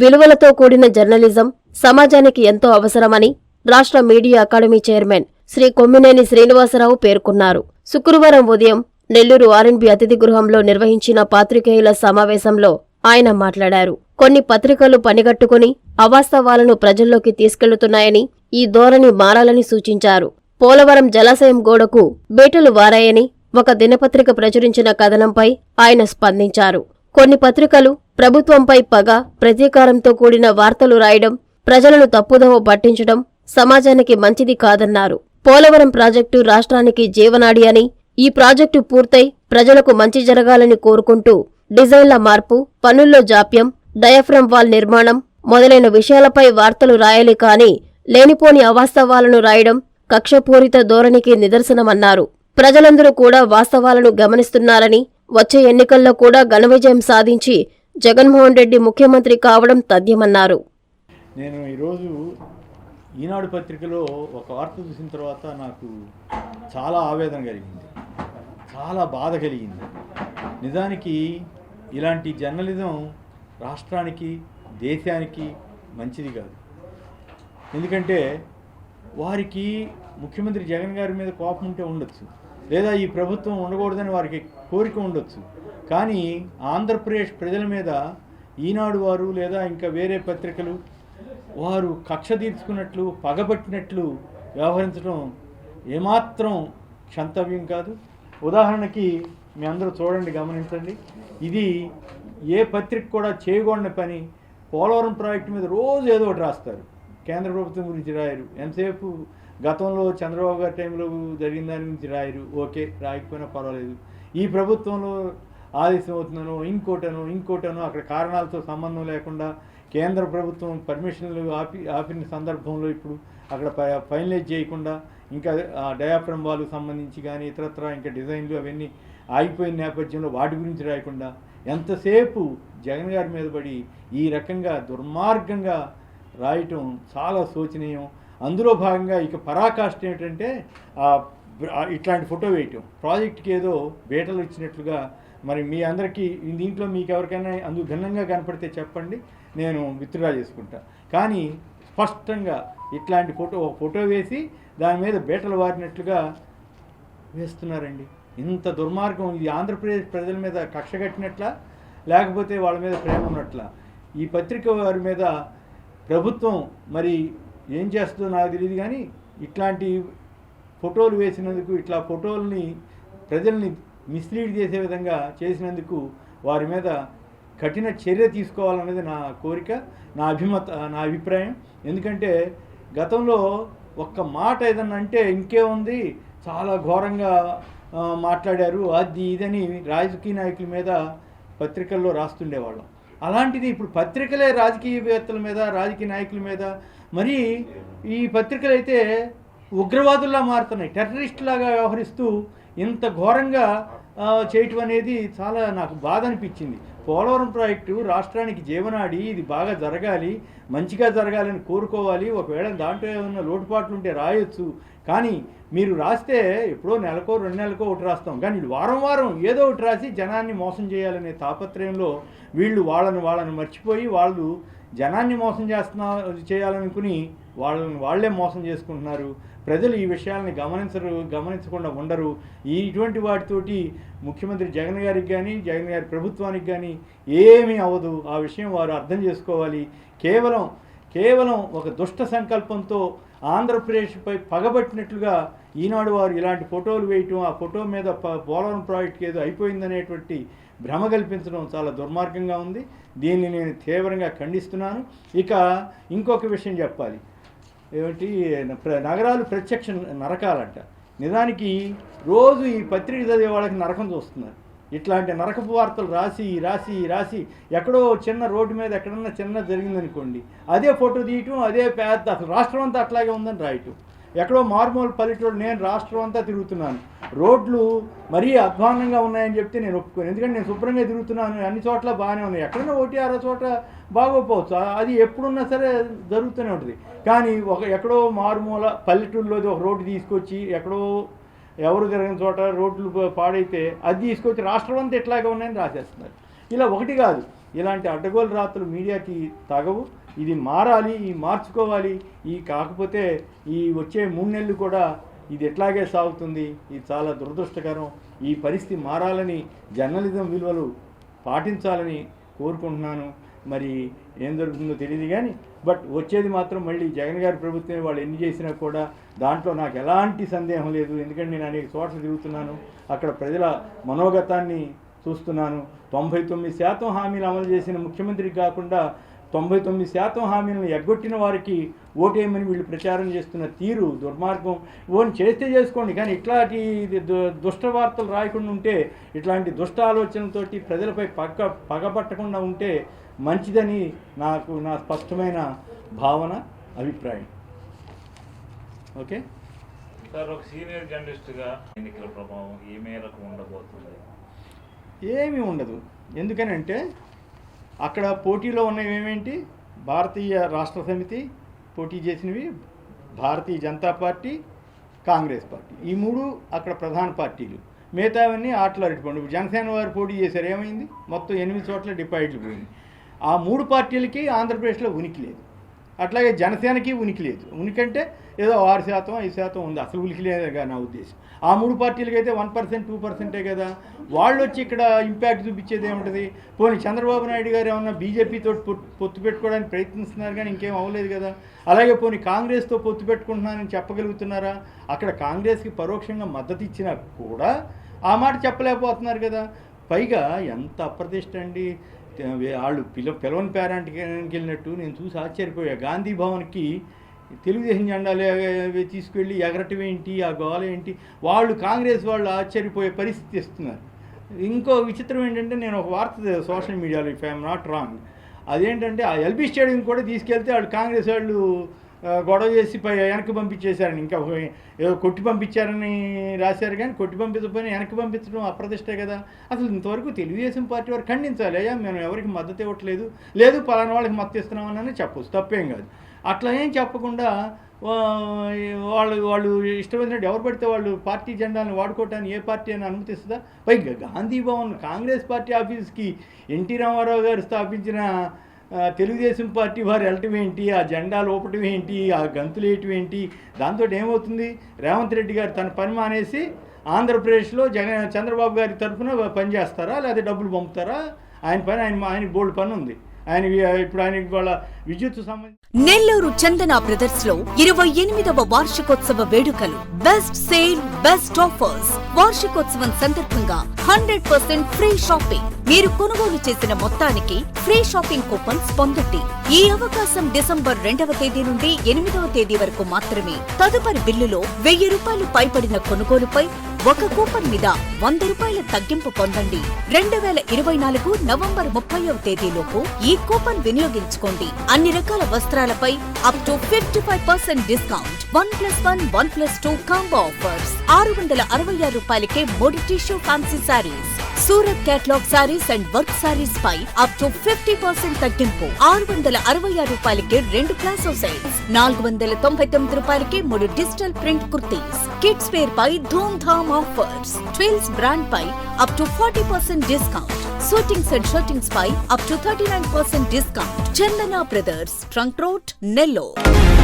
విలువలతో కూడిన జర్నలిజం సమాజానికి ఎంతో అవసరమని రాష్ట్ర media academy chairman Shri Kommineni Srinivasarao పేర్కొన్నారు. శుక్రవారం ఉదయం నెల్లూరు ఆర్ఎన్బి అతిథి గృహంలో నిర్వహించిన పాత్రికేయుల సమావేశంలో ఆయన మాట్లాడారు. కొన్ని పత్రికలు పనిగట్టుకుని అవాస్తవాలను ప్రజల్లోకి తీసుకెళ్ళుతున్నాయని ఈ ధోరణి మారాలని సూచించారు. పోలవరం జలాశయం గోడకు బేటలు వారాయని ఒక దినపత్రిక ప్రచురించిన కథనంపై ఆయన స్పందించారు. కొన్ని పత్రికలు ప్రభుత్వంపై పగ ప్రతీకారంతో కూడిన వార్తలు రాయడం ప్రజలను తప్పుదోవ పట్టించడం సమాజానికి మంచిది కాదన్నారు. పోలవరం ప్రాజెక్టు రాష్ట్రానికి జీవనాడి అని ఈ ప్రాజెక్టు పూర్తయి ప్రజలకు మంచి జరగాలని కోరుకుంటూ డిజైన్ల మార్పు పనుల్లో జాప్యం డయాఫ్రమ్ వాల్ నిర్మాణం మొదలైన విషయాలపై వార్తలు రాయాలి కానీ లేనిపోని అవాస్తవాలను రాయడం కక్షపూరిత ధోరణికి నిదర్శనమన్నారు. ప్రజలందరూ కూడా వాస్తవాలను గమనిస్తున్నారని వచ్చే ఎన్నికల్లో కూడా ఘన విజయం సాధించి జగన్మోహన్ రెడ్డి ముఖ్యమంత్రి కావడం తథ్యమన్నారు. నేను ఈరోజు ఈనాడు పత్రికలో ఒక వార్త చూసిన తర్వాత నాకు చాలా ఆవేదన కలిగింది. చాలా బాధ కలిగింది. నిజానికి ఇలాంటి జర్నలిజం రాష్ట్రానికి దేశానికి మంచిది కాదు. ఎందుకంటే వారికి ముఖ్యమంత్రి జగన్ గారి మీద కోపం ఉంటే ఉండొచ్చు. లేదా ఈ ప్రభుత్వం ఉండకూడదని వారికి కోరిక ఉండొచ్చు. కానీ ఆంధ్రప్రదేశ్ ప్రజల మీద ఈనాడు వారు లేదా ఇంకా వేరే పత్రికలు వారు కక్ష తీర్చుకున్నట్లు పగబట్టినట్లు వ్యవహరించడం ఏమాత్రం క్షంతవ్యం కాదు. ఉదాహరణకి మీ అందరూ చూడండి గమనించండి. ఇది ఏ పత్రిక కూడా చేయకూడని పని పోలవరం ప్రాజెక్టు మీద రోజు ఏదో ఒకటి రాస్తారు. కేంద్ర ప్రభుత్వం గురించి రాయరు. ఎంతసేపు గతంలో చంద్రబాబు గారి టైంలో జరిగిన దాని గురించి రాయరు. ఓకే రాయకపోయినా పర్వాలేదు. ఈ ప్రభుత్వంలో ఆదేశం అవుతున్నాను ఇంకోటను ఇంకోటను అక్కడ కారణాలతో సంబంధం లేకుండా కేంద్ర ప్రభుత్వం పర్మిషన్లు ఆపి ఆపిన సందర్భంలో ఇప్పుడు అక్కడ ఫైనలైజ్ చేయకుండా ఇంకా డయాఫ్రమ్ వాళ్ళకు సంబంధించి కానీ ఇతరత్ర ఇంకా డిజైన్లు అవన్నీ ఆగిపోయిన నేపథ్యంలో వాటి గురించి రాయకుండా ఎంతసేపు జగన్ గారి మీద పడి ఈ రకంగా దుర్మార్గంగా రాయటం చాలా శోచనీయం. అందులో భాగంగా ఇక పరాకాష్ఠ ఏంటంటే ఇట్లాంటి ఫోటో వేయటం. ప్రాజెక్ట్కి ఏదో బేటలు ఇచ్చినట్లుగా మరి మీ అందరికీ దీంట్లో మీకు ఎవరికైనా అందుకు భిన్నంగా కనపడితే చెప్పండి నేను విత్డ్రా చేసుకుంటా. కానీ స్పష్టంగా ఇట్లాంటి ఫోటో ఒక ఫోటో వేసి దాని మీద బేటలు వారినట్లుగా వేస్తున్నారండి. ఇంత దుర్మార్గం ఇది ఆంధ్రప్రదేశ్ ప్రజల మీద కక్ష కట్టినట్లా లేకపోతే వాళ్ళ మీద ప్రేమ ఉన్నట్లా? ఈ పత్రిక వారి మీద ప్రభుత్వం మరి ఏం చేస్తుందో నాకు తెలియదు కానీ ఇట్లాంటి ఫోటోలు వేసినందుకు ఇట్లా ఫోటోల్ని ప్రజల్ని మిస్లీడ్ చేసే విధంగా చేసినందుకు వారి మీద కఠిన చర్య తీసుకోవాలనేది నా కోరిక నా అభిమత నా అభిప్రాయం. ఎందుకంటే గతంలో ఒక్క మాట ఏదన్నా అంటే ఇంకేముంది చాలా ఘోరంగా మాట్లాడారు. అది ఇదని రాజకీయ నాయకుల మీద పత్రికల్లో రాస్తుండేవాళ్ళం. అలాంటిది ఇప్పుడు పత్రికలే రాజకీయవేత్తల మీద రాజకీయ నాయకుల మీద మరి ఈ పత్రికలు అయితే ఉగ్రవాదుల్లా మారుతున్నాయి. టెర్రరిస్ట్ లాగా వ్యవహరిస్తూ ఇంత ఘోరంగా చేయటం అనేది చాలా నాకు బాధ అనిపించింది. పోలవరం ప్రాజెక్టు రాష్ట్రానికి జీవనాడి ఇది బాగా జరగాలి మంచిగా జరగాలని కోరుకోవాలి. ఒకవేళ దాంట్లో ఏమన్నా లోటుపాట్లు ఉంటే రాయొచ్చు. కానీ మీరు రాస్తే ఎప్పుడో నెలకో రెండు నెలకో ఒకటి రాస్తాం. కానీ వారం వారం ఏదో ఒకటి రాసి జనాన్ని మోసం చేయాలనే తాపత్రయంలో వీళ్ళు వాళ్ళని వాళ్ళని మర్చిపోయి వాళ్ళు జనాన్ని మోసం చేస్తున్నా చేయాలనుకుని వాళ్ళని వాళ్ళే మోసం చేసుకుంటున్నారు. ప్రజలు ఈ విషయాలని గమనించరు గమనించకుండా ఉండరు. ఈ ఇటువంటి వాటితోటి ముఖ్యమంత్రి జగన్ గారికి కానీ జగన్ గారి ప్రభుత్వానికి కానీ ఏమీ అవ్వదు. ఆ విషయం వారు అర్థం చేసుకోవాలి. కేవలం కేవలం ఒక దుష్ట సంకల్పంతో ఆంధ్రప్రదేశ్పై పగబట్టినట్లుగా ఈనాడు వారు ఇలాంటి ఫోటోలు వేయటం ఆ ఫోటో మీద ప- పోలవరం ప్రాజెక్ట్ ఏదో అయిపోయిందనేటువంటి భ్రమ కల్పించడం చాలా దుర్మార్గంగా ఉంది. దీన్ని నేను తీవ్రంగా ఖండిస్తున్నాను. ఇక ఇంకొక విషయం చెప్పాలి. ఏమిటి? ప్ర- నగరాలు ప్రత్యక్ష నరకాలంట. నిజానికి రోజు ఈ పత్రిక చదివే వాళ్ళకి నరకం చూస్తున్నారు. ఇట్లాంటి నరకపు వార్తలు రాసి రాసి రాసి ఎక్కడో చిన్న రోడ్డు మీద ఎక్కడన్నా చిన్న జరిగిందనుకోండి అదే ఫోటో తీయటం అదే పెద్ద అసలు రాష్ట్రం అంతా అట్లాగే ఉందని రాయటం. ఎక్కడో మారుమూల పల్లెటూరు నేను రాష్ట్రం అంతా తిరుగుతున్నాను. రోడ్లు మరీ అధ్వానంగా ఉన్నాయని చెప్తే నేను ఒప్పుకోను. ఎందుకంటే నేను శుభ్రంగా తిరుగుతున్నాను అన్ని చోట్ల బాగానే ఉన్నాయి. ఎక్కడన్నా ఒకటి అరవై చోట బాగోపోవచ్చు అది ఎప్పుడున్నా సరే జరుగుతూనే ఉంటుంది. కానీ ఒక ఎక్కడో మారుమూల పల్లెటూరులో ఒక రోడ్డు తీసుకొచ్చి ఎక్కడో ఎవరు జరిగిన చోట రోడ్లు పాడైతే అది తీసుకొచ్చి రాష్ట్రం అంతా ఇట్లాగే ఉన్నాయని రాసేస్తున్నారు. ఇలా ఒకటి కాదు. ఇలాంటి అడ్డగోలు రాత్రులు మీడియాకి తగవు. ఇది మారాలి ఈ మార్చుకోవాలి. ఈ కాకపోతే ఈ వచ్చే మూడు నెలలు కూడా ఇది ఎట్లాగే సాగుతుంది. ఇది చాలా దురదృష్టకరం. ఈ పరిస్థితి మారాలని జర్నలిజం విలువలు పాటించాలని కోరుకుంటున్నాను. మరి ఏం జరుగుతుందో తెలియదు కానీ బట్ వచ్చేది మాత్రం మళ్ళీ జగన్ గారి ప్రభుత్వమే వాళ్ళు ఎన్ని చేసినా కూడా దాంట్లో నాకు ఎలాంటి సందేహం లేదు. ఎందుకంటే నేను అనేక చోట్ల తిరుగుతున్నాను అక్కడ ప్రజల మనోగతాన్ని చూస్తున్నాను. తొంభై తొమ్మిది శాతం హామీలు అమలు చేసిన ముఖ్యమంత్రి కాకుండా తొంభై తొమ్మిది శాతం హామీలను ఎగ్గొట్టిన వారికి ఓటేయమని వీళ్ళు ప్రచారం చేస్తున్న తీరు దుర్మార్గం. ఓన్ చేస్తే చేసుకోండి కానీ ఇట్లాంటి దు- దుష్ట వార్తలు రాయకుండా ఉంటే ఇట్లాంటి దుష్ట ఆలోచనలతోటి ప్రజలపై పక్క పగబట్టకుండా ఉంటే మంచిదని నాకు నా స్పష్టమైన భావన అభిప్రాయం. ఓకే? సార్ ఒక సీనియర్ జర్నలిస్ట్గా ఎన్నికల ప్రభావం ఏ మేరకు ఉండబోతుంది? ఏమీ ఉండదు. ఎందుకనంటే అక్కడ పోటీలో ఉన్నవి ఏమేంటి? భారతీయ రాష్ట్ర సమితి పోటీ చేసినవి భారతీయ జనతా పార్టీ కాంగ్రెస్ పార్టీ. ఈ మూడు అక్కడ ప్రధాన పార్టీలు. మిగతావన్నీ ఆటలు అరటిపండు జనసేన వారు పోటీ చేశారు. ఏమైంది? మొత్తం ఎనిమిది చోట్ల డిపాజిట్లు పోయింది. ఆ మూడు పార్టీలకి ఆంధ్రప్రదేశ్లో ఉనికి లేదు. అట్లాగే జనసేనకి ఉనికి లేదు. ఉనికి అంటే ఏదో ఆరు శాతం ఐదు శాతం ఉంది. అసలు ఉనికి లేదుగా నా ఉద్దేశం. ఆ మూడు పార్టీలకి అయితే వన్ పర్సెంట్ టూ పర్సెంటే కదా. వాళ్ళు వచ్చి ఇక్కడ ఇంపాక్ట్ చూపించేది ఏముంటుంది? పోనీ చంద్రబాబు నాయుడు గారు ఏమన్నా బీజేపీతో పొత్తు పెట్టుకోవడానికి ప్రయత్నిస్తున్నారు కానీ ఇంకేం అవ్వలేదు కదా. అలాగే పోనీ కాంగ్రెస్తో పొత్తు పెట్టుకుంటున్నానని చెప్పగలుగుతున్నారా? అక్కడ కాంగ్రెస్కి పరోక్షంగా మద్దతు ఇచ్చినా కూడా ఆ మాట చెప్పలేకపోతున్నారు కదా. పైగా ఎంత అప్రతిష్ట అండి. వాళ్ళు పిల పిలవని పేరెంట్కి వెళ్ళినట్టు నేను చూసి ఆశ్చర్యపోయా. గాంధీ భవన్కి తెలుగుదేశం జెండాలు తీసుకెళ్ళి ఎగరటం ఏంటి? ఆ గోల ఏంటి? వాళ్ళు కాంగ్రెస్ వాళ్ళు ఆశ్చర్యపోయే పరిస్థితి ఇస్తున్నారు ఇంకో విచిత్రం ఏంటంటే నేను ఒక వార్త సోషల్ మీడియాలో ఇఫ్ ఐఎమ్ నాట్ రాంగ్ అదేంటంటే ఆ ఎల్బీ స్టేడియం కూడా తీసుకెళ్తే వాళ్ళు కాంగ్రెస్ వాళ్ళు గొడవ చేసి పై వెనక్కి పంపించేశారని. ఇంకా ఏదో కొట్టి పంపించారని రాశారు కానీ కొట్టి పంపించకపోయినా వెనక్కి పంపించడం అప్రతిష్టే కదా. అసలు ఇంతవరకు తెలుగుదేశం పార్టీ వారు ఖండించాలి. అయ్యా మేము ఎవరికి మద్దతు ఇవ్వట్లేదు. లేదు పలానా వాళ్ళకి మద్దతు ఇస్తున్నామని చెప్పొచ్చు. తప్పేం కాదు. అట్లా ఏం చెప్పకుండా వాళ్ళు వాళ్ళు ఇష్టమైనట్టు ఎవరు పడితే వాళ్ళు పార్టీ జెండాలను వాడుకోవటానికి ఏ పార్టీ అని అనుమతిస్తుందా? పైగా గాంధీ భవన్ కాంగ్రెస్ పార్టీ ఆఫీస్కి ఎన్టీ రామారావు గారు స్థాపించిన తెలుగుదేశం పార్టీ వారు వెళ్ళటం ఏంటి? ఆ జెండా లోపటం ఏంటి? ఆ గంతులు వేయటం ఏంటి? దాంతో ఏమవుతుంది? రేవంత్ రెడ్డి గారు తన పని మానేసి ఆంధ్రప్రదేశ్లో జగన్ చంద్రబాబు గారి తరఫున పనిచేస్తారా లేకపోతే డబ్బులు పంపుతారా? ఆయన పని ఆయన ఆయన బోల్డ్ పని ఉంది. ఆయన ఇప్పుడు ఆయన వాళ్ళ విద్యుత్ నెల్లూరు చందన బ్రదర్స్లో ఇరవై ఎనిమిదవ వార్షికోత్సవ వేడుకలు బెస్ట్ సేల్ బెస్ట్ ఆఫర్స్. వార్షికోత్సవం సందర్భంగా హండ్రెడ్ పర్సెంట్ ఫ్రీ షాపింగ్. మీరు కొనుగోలు చేసిన మొత్తానికి ఫ్రీ షాపింగ్ కూపన్స్ పొందండి. ఈ అవకాశం డిసెంబర్ రెండవ తేదీ నుండి ఎనిమిదవ తేదీ వరకు మాత్రమే. తదుపరి బిల్లులో వెయ్యి రూపాయలు పైబడిన కొనుగోలుపై ఒక కూపన్ మీద వంద రూపాయల తగ్గింపు పొందండి. రెండు వేల ఇరవై నాలుగు నవంబర్ ముప్పైవ తేదీలోపు ఈ కూపన్ వినియోగించుకోండి. అన్ని రకాల వస్త్రాలపై up to fifty five percent discount one plus one one plus two combo offers ఆరు వందల అరవై ఆరు రూపాయలకే Modi tissue fancy saris Surat catalogue saris and work saris pi up to fifty percent తగ్గింపు. ఆరు వందల అరవై ఆరు రూపాయలకి రెండు ప్లాసో సెట్స్ నాలుగు వందల తొంభై తొమ్మిది రూపాయలకి మూడు digital print kurtis. Kids wear పై ధూమ్ ధామ్ offers twills brand pi up to forty percent discount suitings and shirtings pi up to thirty nine percent discount Chandana brothers trunk road Nellore